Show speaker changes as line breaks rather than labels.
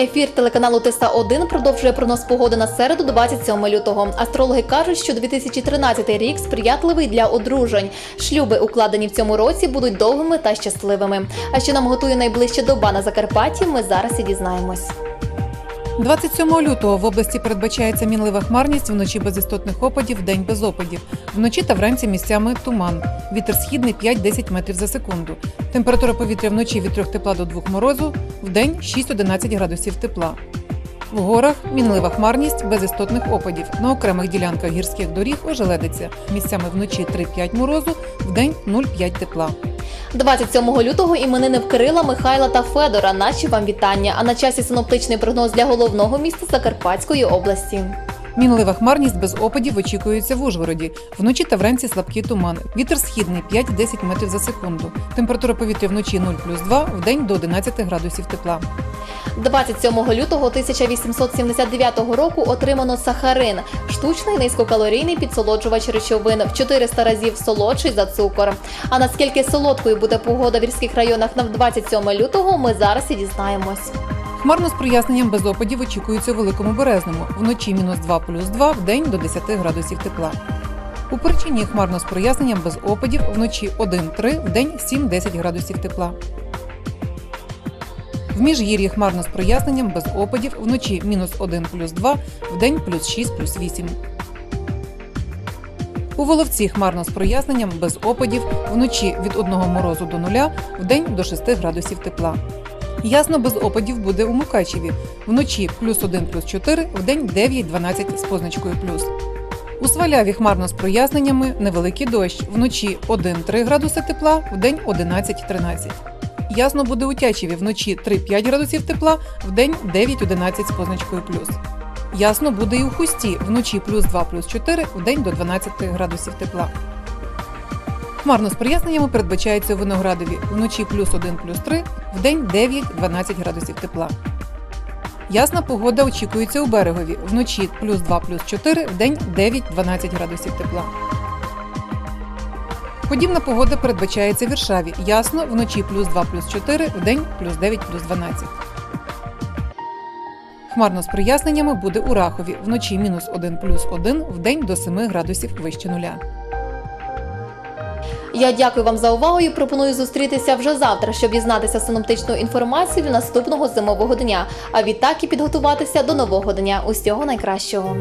Ефір телеканалу Тиса 1 продовжує прогноз погоди на середу 27 лютого. Астрологи кажуть, що 2013 рік сприятливий для одружень. Шлюби, укладені в цьому році, будуть довгими та щасливими. А що нам готує найближча доба на Закарпатті, ми зараз і дізнаємось.
27 лютого в області передбачається мінлива хмарність, вночі без істотних опадів, день без опадів. Вночі та вранці місцями туман. Вітер східний 5-10 метрів за секунду. Температура повітря вночі від 3 тепла до 2 морозу, вдень 6-11 градусів тепла. В горах мінлива хмарність без істотних опадів. На окремих ділянках гірських доріг ожеледиться. Місцями вночі 3-5 морозу, вдень 0,5 тепла.
27 лютого іменини в Кирила, Михайла та Федора. Наші вам вітання. А на часі синоптичний прогноз для головного міста Закарпатської області.
Мінлива хмарність без опадів очікується в Ужгороді. Вночі та вранці слабкий туман. Вітер східний 5-10 метрів за секунду. Температура повітря вночі 0 плюс 2, вдень до 11 градусів тепла.
27 лютого 1879 року отримано сахарин – штучний низькокалорійний підсолоджувач речовин в 400 разів солодший за цукор. А наскільки солодкою буде погода в гірських районах на 27 лютого, ми зараз і дізнаємось.
Хмарно з проясненням без опадів очікується у Великому Березному. Вночі мінус 2 плюс 2, вдень до 10 градусів тепла. У Перчині хмарно з проясненням без опадів, вночі 1-3, вдень 7-10 градусів тепла. В Міжгір'ї хмарно з проясненням без опадів, вночі мінус 1 плюс 2, вдень плюс 6 плюс 8. У Воловці хмарно з проясненням без опадів, вночі від 1 морозу до 0, вдень до 6 градусів тепла. Ясно без опадів буде у Мукачеві. Вночі плюс 1 плюс 4, вдень 9-12 з позначкою плюс. У Сваляві хмарно з проясненнями, невеликий дощ. Вночі 1-3 градуси тепла, вдень 11-13. Ясно буде у Тячеві вночі 3-5 градусів тепла, вдень 9-11 з позначкою плюс. Ясно буде і у Хусті вночі плюс 2 плюс 4, вдень до 12 градусів тепла. Хмарно з проясненнями передбачається у Виноградові вночі плюс 1 плюс 3, вдень 9-12 градусів тепла. Ясна погода очікується у берегові вночі плюс 2 плюс 4, вдень 9-12 градусів тепла. Подібна погода передбачається в Віршаві. Ясно вночі плюс 2 плюс 4, вдень плюс 9 плюс 12. Хмарно з проясненнями буде у Рахові вночі мінус 1 плюс 1, вдень до 7 градусів вище нуля.
Я дякую вам за увагу і пропоную зустрітися вже завтра, щоб дізнатися синоптичну інформацію наступного зимового дня. А відтак і підготуватися до нового дня. Усього найкращого.